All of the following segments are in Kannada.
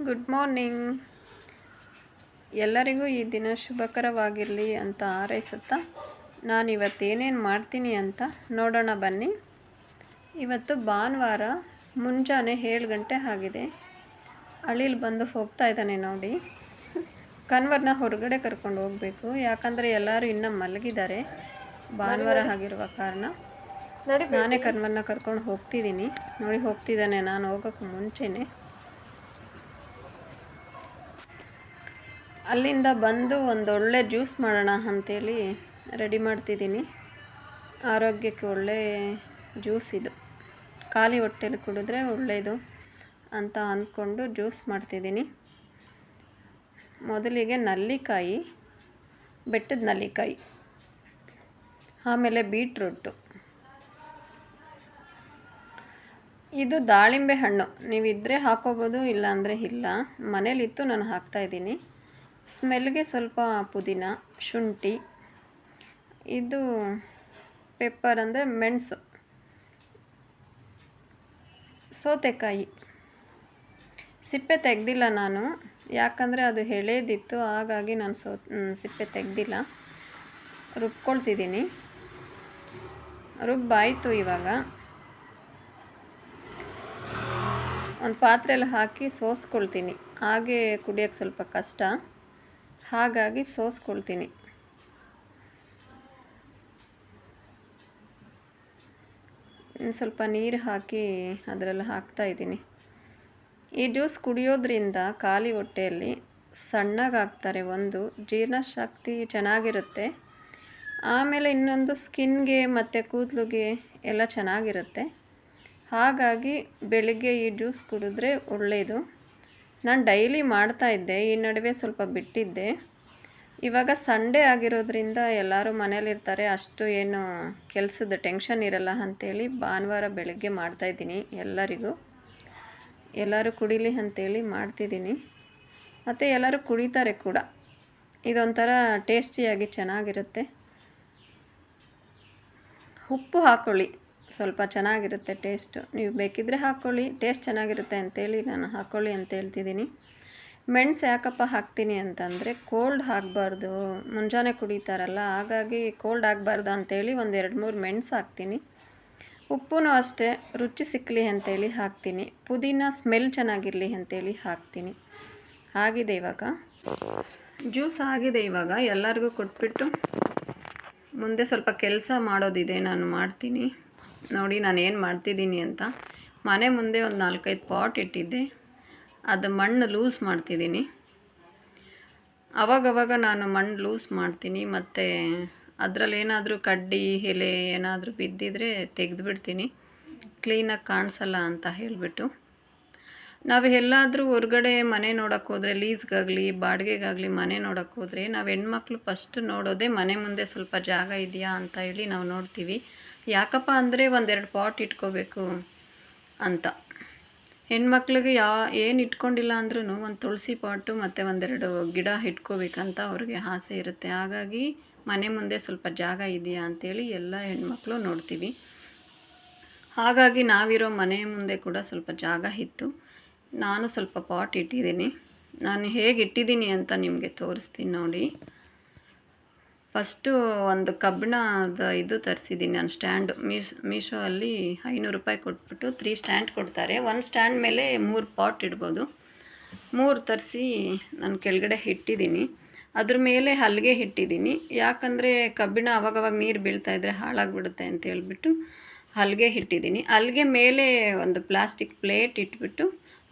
ಗುಡ್ ಮಾರ್ನಿಂಗ್ ಎಲ್ಲರಿಗೂ ಈ ದಿನ ಶುಭಕರವಾಗಿರಲಿ ಅಂತ ಆರೈಸುತ್ತಾ ನಾನು ಇವತ್ತು ಏನೇನು ಮಾಡ್ತೀನಿ ಅಂತ ನೋಡೋಣ ಬನ್ನಿ. ಇವತ್ತು ಭಾನುವಾರ ಮುಂಜಾನೆ ಏಳು ಗಂಟೆ ಆಗಿದೆ. ಅಳಿಲ್ ಬಂದು ಹೋಗ್ತಾ ಇದ್ದಾನೆ ನೋಡಿ. ಕನ್ವರ್ನ ಹೊರಗಡೆ ಕರ್ಕೊಂಡು ಹೋಗಬೇಕು. ಯಾಕಂದರೆ ಎಲ್ಲರೂ ಇನ್ನೂ ಮಲಗಿದ್ದಾರೆ. ಭಾನುವಾರ ಆಗಿರುವ ಕಾರಣ ನಾನೇ ಕನ್ವರ್ನ ಕರ್ಕೊಂಡು ಹೋಗ್ತಿದ್ದೀನಿ. ನೋಡಿ ಹೋಗ್ತಿದ್ದಾನೆ. ನಾನು ಹೋಗೋಕ್ಕೆ ಮುಂಚೆನೇ. ಅಲ್ಲಿಂದ ಬಂದು ಒಂದೊಳ್ಳೆ ಜ್ಯೂಸ್ ಮಾಡೋಣ ಅಂಥೇಳಿ ರೆಡಿ ಮಾಡ್ತಿದ್ದೀನಿ. ಆರೋಗ್ಯಕ್ಕೆ ಒಳ್ಳೆ ಜ್ಯೂಸ್ ಇದು. ಖಾಲಿ ಹೊಟ್ಟೆಲಿ ಕುಡಿದ್ರೆ ಒಳ್ಳೆಯದು ಅಂತ ಅಂದ್ಕೊಂಡು ಜ್ಯೂಸ್ ಮಾಡ್ತಿದ್ದೀನಿ. ಮೊದಲಿಗೆ ನಲ್ಲಿಕಾಯಿ, ಬೆಟ್ಟದ ನಲ್ಲಿಕಾಯಿ, ಆಮೇಲೆ ಬೀಟ್ರೂಟು. ಇದು ದಾಳಿಂಬೆ ಹಣ್ಣು. ನೀವಿದ್ದರೆ ಹಾಕೋಬೋದು ಇಲ್ಲ ಅಂದರೆ ಇಲ್ಲ. ಮನೇಲಿತ್ತು, ನಾನು ಹಾಕ್ತಾಯಿದ್ದೀನಿ ಸ್ಮೆಲ್ಗೆ ಸ್ವಲ್ಪ ಪುದೀನ, ಶುಂಠಿ, ಇದು ಪೆಪ್ಪರ್ ಅಂದರೆ ಮೆಣಸು, ಸೌತೆಕಾಯಿ. ಸಿಪ್ಪೆ ತೆಗೆದಿಲ್ಲ ನಾನು, ಯಾಕಂದರೆ ಅದು ಎಳೆದಿತ್ತು, ಹಾಗಾಗಿ ನಾನು ಸೋ ಸಿಪ್ಪೆ ತೆಗೆದಿಲ್ಲ. ರುಬ್ಕೊಳ್ತಿದ್ದೀನಿ. ರುಬ್ಬಾಯಿತು ಇವಾಗ. ಒಂದು ಪಾತ್ರೆಯಲ್ಲಿ ಹಾಕಿ ಸೋಸ್ಕೊಳ್ತೀನಿ. ಹಾಗೆ ಕುಡಿಯೋಕ್ಕೆ ಸ್ವಲ್ಪ ಕಷ್ಟ. ಹಾಗಾಗಿ ಸೋಸ್ಕೊಳ್ತೀನಿ. ಸ್ವಲ್ಪ ನೀರು ಹಾಕಿ ಅದರಲ್ಲಿ ಹಾಕ್ತಾ ಇದ್ದೀನಿ. ಈ ಜ್ಯೂಸ್ ಕುಡಿಯೋದ್ರಿಂದ ಖಾಲಿ ಹೊಟ್ಟೆಯಲ್ಲಿ ಸಣ್ಣಗಾಗ್ತಾರೆ ಒಂದು, ಜೀರ್ಣಶಕ್ತಿ ಚೆನ್ನಾಗಿರುತ್ತೆ. ಆಮೇಲೆ ಇನ್ನೊಂದು ಸ್ಕಿನ್ಗೆ ಮತ್ತು ಕೂದಲಿಗೆ ಎಲ್ಲ ಚೆನ್ನಾಗಿರುತ್ತೆ. ಹಾಗಾಗಿ ಬೆಳಿಗ್ಗೆ ಈ ಜ್ಯೂಸ್ ಕುಡಿದ್ರೆ ಒಳ್ಳೆಯದು ನಾನು ಡೈಲಿ ಮಾಡ್ತಾ ಇದ್ದೆ, ಈ ನಡುವೆ ಸ್ವಲ್ಪ ಬಿಟ್ಟಿದ್ದೆ. ಇವಾಗ ಸಂಡೇ ಆಗಿರೋದ್ರಿಂದ ಎಲ್ಲರೂ ಮನೇಲಿರ್ತಾರೆ ಅಷ್ಟು ಏನು ಕೆಲಸದ ಟೆನ್ಷನ್ ಇರಲ್ಲ ಅಂಥೇಳಿ ಭಾನುವಾರ ಬೆಳಗ್ಗೆ ಮಾಡ್ತಾಯಿದ್ದೀನಿ ಎಲ್ಲರಿಗೂ. ಎಲ್ಲರೂ ಕುಡಿಲಿ ಅಂಥೇಳಿ ಮಾಡ್ತಿದ್ದೀನಿ. ಮತ್ತು ಎಲ್ಲರೂ ಕುಡಿತಾರೆ ಕೂಡ. ಇದೊಂಥರ ಟೇಸ್ಟಿಯಾಗಿ ಚೆನ್ನಾಗಿರುತ್ತೆ. ಉಪ್ಪು ಹಾಕ್ಕೊಳ್ಳಿ ಸ್ವಲ್ಪ ಚೆನ್ನಾಗಿರುತ್ತೆ ಟೇಸ್ಟು. ನೀವು ಬೇಕಿದ್ದರೆ ಹಾಕ್ಕೊಳ್ಳಿ, ಟೇಸ್ಟ್ ಚೆನ್ನಾಗಿರುತ್ತೆ ಅಂತೇಳಿ ನಾನು ಹಾಕ್ಕೊಳ್ಳಿ ಅಂತ ಹೇಳ್ತಿದ್ದೀನಿ. ಮೆಣಸು ಯಾಕಪ್ಪ ಹಾಕ್ತೀನಿ ಅಂತಂದರೆ ಕೋಲ್ಡ್ ಹಾಕಬಾರ್ದು. ಮುಂಜಾನೆ ಕುಡಿತಾರಲ್ಲ, ಹಾಗಾಗಿ ಕೋಲ್ಡ್ ಆಗಬಾರ್ದು ಅಂತೇಳಿ ಒಂದು ಎರಡು ಮೂರು ಮೆಣಸು ಹಾಕ್ತೀನಿ. ಉಪ್ಪು ಅಷ್ಟೇ, ರುಚಿ ಸಿಕ್ಕಲಿ ಅಂತೇಳಿ ಹಾಕ್ತೀನಿ. ಪುದೀನ ಸ್ಮೆಲ್ ಚೆನ್ನಾಗಿರಲಿ ಅಂತೇಳಿ ಹಾಕ್ತೀನಿ. ಆಗಿದೆ ಇವಾಗ. ಜ್ಯೂಸ್ ಆಗಿದೆ ಇವಾಗ, ಎಲ್ಲರಿಗೂ ಕೊಟ್ಬಿಟ್ಟು ಮುಂದೆ ಸ್ವಲ್ಪ ಕೆಲಸ ಮಾಡೋದಿದೆ, ನಾನು ಮಾಡ್ತೀನಿ. ನೋಡಿ, ನಾನು ಏನು ಮಾಡ್ತಿದ್ದೀನಿ ಅಂತ. ಮನೆ ಮುಂದೆ ಒಂದು ನಾಲ್ಕೈದು ಪಾಟ್ ಇಟ್ಟಿದ್ದೆ. ಅದು ಮಣ್ಣು ಲೂಸ್ ಮಾಡ್ತಿದ್ದೀನಿ. ಅವಾಗವಾಗ ನಾನು ಮಣ್ಣು ಲೂಸ್ ಮಾಡ್ತೀನಿ. ಮತ್ತು ಅದರಲ್ಲಿ ಏನಾದರೂ ಕಡ್ಡಿ, ಎಲೆ ಏನಾದರೂ ಬಿದ್ದಿದ್ರೆ ತೆಗೆದುಬಿಡ್ತೀನಿ. ಕ್ಲೀನಾಗಿ ಕಾಣಿಸಲ್ಲ ಅಂತ ಹೇಳಿಬಿಟ್ಟು. ನಾವು ಎಲ್ಲಾದರೂ ಹೊರ್ಗಡೆ ಮನೆ ನೋಡೋಕೆ ಹೋದರೆ, ಲೀಸ್ಗಾಗಲಿ, ಬಾಡಿಗೆಗಾಗಲಿ ಮನೆ ನೋಡೋಕೆ ಹೋದರೆ ನಾವು ಹೆಣ್ಮಕ್ಳು ಫಸ್ಟ್ ನೋಡೋದೇ ಮನೆ ಮುಂದೆ ಸ್ವಲ್ಪ ಜಾಗ ಇದೆಯಾ ಅಂತ ಹೇಳಿ ನಾವು ನೋಡ್ತೀವಿ. ಯಾಕಪ್ಪ ಅಂದರೆ ಒಂದೆರಡು ಪಾಟ್ ಇಟ್ಕೋಬೇಕು ಅಂತ. ಹೆಣ್ಮಕ್ಳಿಗೆ ಯಾ, ಏನು ಇಟ್ಕೊಂಡಿಲ್ಲ ಅಂದ್ರೂ ಒಂದು ತುಳಸಿ ಪಾಟು ಮತ್ತು ಒಂದೆರಡು ಗಿಡ ಇಟ್ಕೋಬೇಕಂತ ಅವ್ರಿಗೆ ಆಸೆ ಇರುತ್ತೆ. ಹಾಗಾಗಿ ಮನೆ ಮುಂದೆ ಸ್ವಲ್ಪ ಜಾಗ ಇದೆಯಾ ಅಂಥೇಳಿ ಎಲ್ಲ ಹೆಣ್ಮಕ್ಳು ನೋಡ್ತೀವಿ. ಹಾಗಾಗಿ ನಾವಿರೋ ಮನೆ ಮುಂದೆ ಕೂಡ ಸ್ವಲ್ಪ ಜಾಗ ಇತ್ತು. ನಾನು ಸ್ವಲ್ಪ ಪಾಟ್ ಇಟ್ಟಿದ್ದೀನಿ. ನಾನು ಹೇಗೆ ಇಟ್ಟಿದ್ದೀನಿ ಅಂತ ನಿಮಗೆ ತೋರಿಸ್ತೀನಿ ನೋಡಿ. ಫಸ್ಟು ಒಂದು ಕಬ್ಬಿಣದ ಇದು ತರಿಸಿದ್ದೀನಿ ನಾನು ಸ್ಟ್ಯಾಂಡು. ಮೀಶ್ ಮೀಶೋ ಅಲ್ಲಿ ಐನೂರು ರೂಪಾಯಿ ಕೊಟ್ಬಿಟ್ಟು ತ್ರೀ ಸ್ಟ್ಯಾಂಡ್ ಕೊಡ್ತಾರೆ. ಒಂದು ಸ್ಟ್ಯಾಂಡ್ ಮೇಲೆ ಮೂರು ಪಾಟ್ ಇಡ್ಬೋದು. ಮೂರು ತರಿಸಿ ನಾನು ಕೆಳಗಡೆ ಇಟ್ಟಿದ್ದೀನಿ. ಅದ್ರ ಮೇಲೆ ಹಲ್ಗೆ ಇಟ್ಟಿದ್ದೀನಿ. ಯಾಕಂದರೆ ಕಬ್ಬಿಣ ಅವಾಗವಾಗ ನೀರು ಬೀಳ್ತಾಯಿದ್ರೆ ಹಾಳಾಗಿಬಿಡುತ್ತೆ ಅಂತ ಹೇಳ್ಬಿಟ್ಟು ಹಲ್ಗೆ ಇಟ್ಟಿದ್ದೀನಿ. ಹಲ್ಗೆ ಮೇಲೆ ಒಂದು ಪ್ಲಾಸ್ಟಿಕ್ ಪ್ಲೇಟ್ ಇಟ್ಬಿಟ್ಟು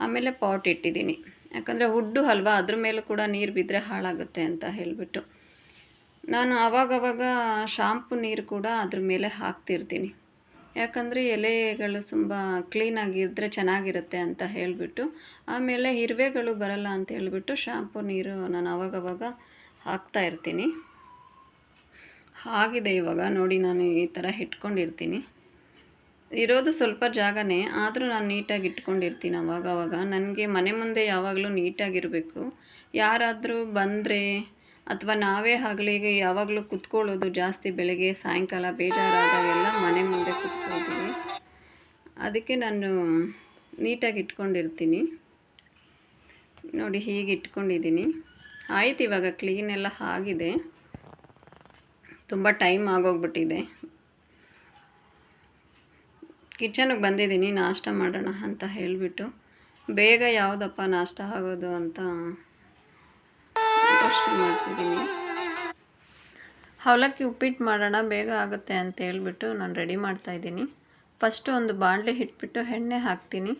ಆಮೇಲೆ ಪಾಟ್ ಇಟ್ಟಿದ್ದೀನಿ. ಯಾಕಂದರೆ ಹುಡ್ಡು ಹಲ್ವಾ, ಅದ್ರ ಮೇಲೂ ಕೂಡ ನೀರು ಬಿದ್ದರೆ ಹಾಳಾಗುತ್ತೆ ಅಂತ ಹೇಳಿಬಿಟ್ಟು. ನಾನು ಆವಾಗವಾಗ ಶಾಂಪು ನೀರು ಕೂಡ ಅದ್ರ ಮೇಲೆ ಹಾಕ್ತಿರ್ತೀನಿ. ಯಾಕಂದರೆ ಎಲೆಗಳು ತುಂಬ ಕ್ಲೀನಾಗಿದ್ದರೆ ಚೆನ್ನಾಗಿರುತ್ತೆ ಅಂತ ಹೇಳಿಬಿಟ್ಟು, ಆಮೇಲೆ ಇರುವೆಗಳು ಬರಲ್ಲ ಅಂತ ಹೇಳಿಬಿಟ್ಟು ಶಾಂಪು ನೀರು ನಾನು ಆವಾಗವಾಗ ಹಾಕ್ತಾ ಇರ್ತೀನಿ. ಆಗಿದೆ ಇವಾಗ, ನೋಡಿ ನಾನು ಈ ಥರ ಇಟ್ಕೊಂಡಿರ್ತೀನಿ. ಇರೋದು ಸ್ವಲ್ಪ ಜಾಗನೇ, ಆದರೂ ನಾನು ನೀಟಾಗಿ ಇಟ್ಕೊಂಡಿರ್ತೀನಿ ಅವಾಗವಾಗ. ಅವಾಗ ನನಗೆ ಮನೆ ಮುಂದೆ ಯಾವಾಗಲೂ ನೀಟಾಗಿರಬೇಕು. ಯಾರಾದರೂ ಬಂದರೆ ಅಥವಾ ನಾವೇ ಆಗಲಿ ಯಾವಾಗಲೂ ಕುತ್ಕೊಳ್ಳೋದು ಜಾಸ್ತಿ ಬೆಳಗ್ಗೆ, ಸಾಯಂಕಾಲ ಬೇಜಾರಾದಾಗೆಲ್ಲ ಮನೆ ಮುಂದೆ ಕುತ್ಕೊಳ್ತೀವಿ. ಅದಕ್ಕೆ ನಾನು ನೀಟಾಗಿ ಇಟ್ಕೊಂಡಿರ್ತೀನಿ. ನೋಡಿ, ಹೀಗೆ ಇಟ್ಕೊಂಡಿದ್ದೀನಿ. ಆಯ್ತು ಇವಾಗ, ಕ್ಲೀನ್ ಎಲ್ಲ ಆಗಿದೆ. ತುಂಬ ಟೈಮ್ ಆಗೋಗ್ಬಿಟ್ಟಿದೆ. ಕಿಚನಿಗೆ ಬಂದಿದ್ದೀನಿ, ನಾಷ್ಟ ಮಾಡೋಣ ಅಂತ ಹೇಳಿಬಿಟ್ಟು. ಬೇಗ ಯಾವುದಪ್ಪ ನಾಷ್ಟ ಆಗೋದು ಅಂತ ಯೋಚ್ನೆ ಮಾಡ್ತಿದ್ದೀನಿ. ಅವಲಕ್ಕಿ ಉಪ್ಪಿಟ್ಟು ಮಾಡೋಣ, ಬೇಗ ಆಗುತ್ತೆ ಅಂತ ಹೇಳ್ಬಿಟ್ಟು ನಾನು ರೆಡಿ ಮಾಡ್ತಾಯಿದ್ದೀನಿ ಫಸ್ಟು ಒಂದು ಬಾಣಲೆ ಇಟ್ಬಿಟ್ಟು ಎಣ್ಣೆ ಹಾಕ್ತೀನಿ.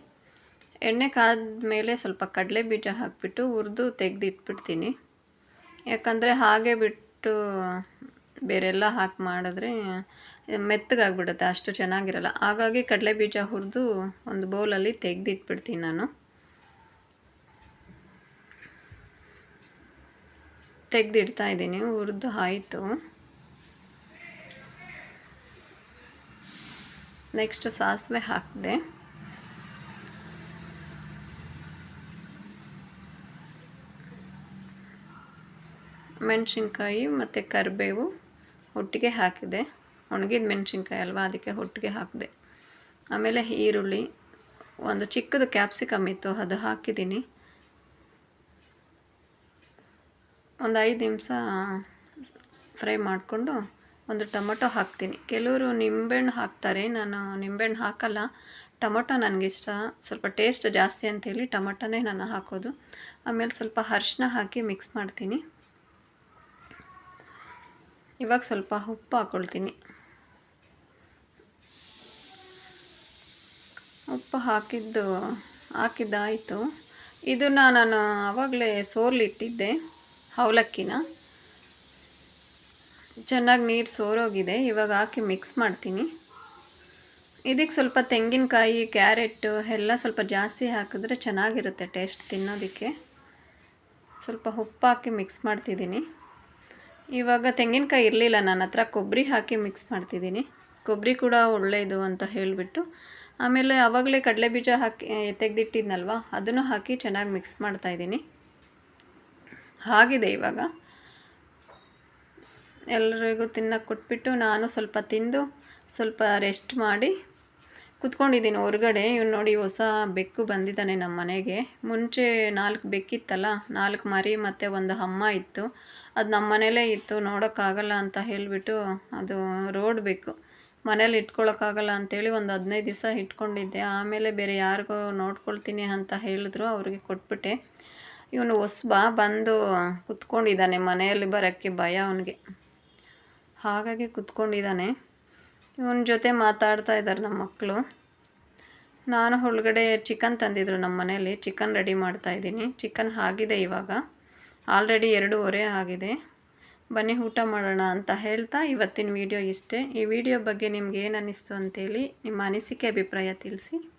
ಎಣ್ಣೆ ಕಾದ ಮೇಲೆ ಸ್ವಲ್ಪ ಕಡಲೆ ಬೀಜ ಹಾಕಿಬಿಟ್ಟು ಹುರಿದು ತೆಗೆದಿಟ್ಬಿಡ್ತೀನಿ. ಯಾಕಂದರೆ ಹಾಗೆ ಬಿಟ್ಟು ಬೇರೆಲ್ಲ ಹಾಕಿ ಮಾಡಿದ್ರೆ ಮೆತ್ತಗಾಗ್ಬಿಡುತ್ತೆ, ಅಷ್ಟು ಚೆನ್ನಾಗಿರಲ್ಲ. ಹಾಗಾಗಿ ಕಡಲೆ ಬೀಜ ಹುರಿದು ಒಂದು ಬೌಲಲ್ಲಿ ತೆಗೆದಿಟ್ಬಿಡ್ತೀನಿ ನಾನು. ತೆಗೆದಿಡ್ತಾ ಇದ್ದೀನಿ, ಹುರಿದು ಆಯಿತು. ನೆಕ್ಸ್ಟ್ ಸಾಸಿವೆ ಹಾಕಿದೆ. ಮೆಣಸಿನ್ಕಾಯಿ ಮತ್ತು ಕರಿಬೇವು ಒಟ್ಟಿಗೆ ಹಾಕಿದೆ. ಒಣಗಿದ ಮೆಣಸಿನ್ಕಾಯಿ ಅಲ್ವಾ, ಅದಕ್ಕೆ ಒಟ್ಟಿಗೆ ಹಾಕಿದೆ. ಆಮೇಲೆ ಈರುಳ್ಳಿ, ಒಂದು ಚಿಕ್ಕದು ಕ್ಯಾಪ್ಸಿಕಮ್ ಇತ್ತು, ಅದು ಹಾಕಿದ್ದೀನಿ. ಒಂದು ಐದು ನಿಮಿಷ ಫ್ರೈ ಮಾಡಿಕೊಂಡು ಒಂದು ಟೊಮೊಟೊ ಹಾಕ್ತೀನಿ. ಕೆಲವರು ನಿಂಬೆಹಣ್ಣು ಹಾಕ್ತಾರೆ. ನಾನು ನಿಂಬೆಹಣ್ಣು ಹಾಕಲ್ಲ. ಟೊಮೊಟೊ ನನಗಿಷ್ಟ. ಸ್ವಲ್ಪ ಟೇಸ್ಟ್ ಜಾಸ್ತಿ ಅಂತೇಳಿ ಟೊಮೊಟೊನೇ ನಾನು ಹಾಕೋದು. ಆಮೇಲೆ ಸ್ವಲ್ಪ ಅರ್ಶಿನ ಹಾಕಿ ಮಿಕ್ಸ್ ಮಾಡ್ತೀನಿ. ಇವಾಗ ಸ್ವಲ್ಪ ಉಪ್ಪು ಹಾಕ್ಕೊಳ್ತೀನಿ ಉಪ್ಪು ಹಾಕಿದ್ದು, ಹಾಕಿದ್ದಾಯಿತು. ಇದನ್ನು ನಾನು ಆವಾಗಲೇ ಸೋರ್ಲಿಟ್ಟಿದ್ದೆ. ಅವಲಕ್ಕಿನ ಚೆನ್ನಾಗಿ ನೀರು ಸೋರೋಗಿದೆ, ಇವಾಗ ಹಾಕಿ ಮಿಕ್ಸ್ ಮಾಡ್ತೀನಿ. ಇದಕ್ಕೆ ಸ್ವಲ್ಪ ತೆಂಗಿನಕಾಯಿ ಕ್ಯಾರೆಟು ಎಲ್ಲ ಸ್ವಲ್ಪ ಜಾಸ್ತಿ ಹಾಕಿದ್ರೆ ಚೆನ್ನಾಗಿರುತ್ತೆ ಟೇಸ್ಟ್ ತಿನ್ನೋದಕ್ಕೆ. ಸ್ವಲ್ಪ ಉಪ್ಪು ಹಾಕಿ ಮಿಕ್ಸ್ ಮಾಡ್ತಿದ್ದೀನಿ. ಇವಾಗ ತೆಂಗಿನಕಾಯಿ ಇರಲಿಲ್ಲ ನನ್ನ ಹತ್ರ ಕೊಬ್ಬರಿ ಹಾಕಿ ಮಿಕ್ಸ್ ಮಾಡ್ತಿದ್ದೀನಿ. ಕೊಬ್ಬರಿ ಕೂಡ ಒಳ್ಳೆಯದು ಅಂತ ಹೇಳಿಬಿಟ್ಟು. ಆಮೇಲೆ ಆವಾಗಲೇ ಕಡಲೆ ಬೀಜ ಹಾಕಿ, ತೆಗೆದಿಟ್ಟಿದ್ನಲ್ವ, ಅದನ್ನು ಹಾಕಿ ಚೆನ್ನಾಗಿ ಮಿಕ್ಸ್ ಮಾಡ್ತಾಯಿದ್ದೀನಿ ಆಗಿದೆ ಇವಾಗ. ಎಲ್ಲರಿಗೂ ತಿನ್ನೋಕೆ ಕೊಟ್ಬಿಟ್ಟು ನಾನು ಸ್ವಲ್ಪ ತಿಂದು ಸ್ವಲ್ಪ ರೆಸ್ಟ್ ಮಾಡಿ ಕುತ್ಕೊಂಡಿದ್ದೀನಿ ಹೊರಗಡೆ. ಇವ್ನು ನೋಡಿ ಹೊಸ ಬೆಕ್ಕು ಬಂದಿದ್ದಾನೆ ನಮ್ಮ ಮನೆಗೆ. ಮುಂಚೆ ನಾಲ್ಕು ಬೆಕ್ಕಿತ್ತಲ್ಲ, ನಾಲ್ಕು ಮರಿ ಮತ್ತು ಒಂದು ಅಮ್ಮ ಇತ್ತು. ಅದು ನಮ್ಮ ಮನೇಲೇ ಇತ್ತು, ನೋಡೋಕ್ಕಾಗಲ್ಲ ಅಂತ ಹೇಳಿಬಿಟ್ಟು ಅದು ರೋಡ್ ಬೆಕ್ಕು. ಮನೇಲಿ ಇಟ್ಕೊಳಕ್ಕಾಗಲ್ಲ ಅಂತೇಳಿ ಒಂದು ಹದಿನೈದು ದಿವಸ ಇಟ್ಕೊಂಡಿದ್ದೆ. ಆಮೇಲೆ ಬೇರೆ ಯಾರಿಗೋ ನೋಡ್ಕೊಳ್ತೀನಿ ಅಂತ ಹೇಳಿದ್ರು, ಅವ್ರಿಗೆ ಕೊಟ್ಬಿಟ್ಟೆ. ಇವನು ಹೊಸ್ಬ ಬಂದು ಕುತ್ಕೊಂಡಿದ್ದಾನೆ. ಮನೆಯಲ್ಲಿ ಬರೋಕ್ಕೆ ಭಯ ಅವನಿಗೆ. ಹಾಗಾಗಿ ಕುತ್ಕೊಂಡಿದ್ದಾನೆ. ಇವನ ಜೊತೆ ಮಾತಾಡ್ತಾ ಇದ್ದಾರೆ ನಮ್ಮ ಮಕ್ಕಳು ನಾನು ಒಳಗಡೆ ಚಿಕನ್ ತಂದಿದ್ರು ನಮ್ಮ ಮನೆಯಲ್ಲಿ. ಚಿಕನ್ ರೆಡಿ ಮಾಡ್ತಾ ಇದ್ದೀನಿ. ಚಿಕನ್ ಆಗಿದೆ ಇವಾಗ. ಆಲ್ರೆಡಿ ಎರಡೂವರೆ ಆಗಿದೆ. ಬನ್ನಿ, ಊಟ ಮಾಡೋಣ ಅಂತ ಹೇಳ್ತಾ ಇವತ್ತಿನ ವಿಡಿಯೋ ಇಷ್ಟೇ. ಈ ವಿಡಿಯೋ ಬಗ್ಗೆ ನಿಮ್ಗೆ ಏನು ಅನ್ನಿಸ್ತು ಅಂತೇಳಿ ನಿಮ್ಮ ಅನಿಸಿಕೆ ಅಭಿಪ್ರಾಯ ತಿಳಿಸಿ.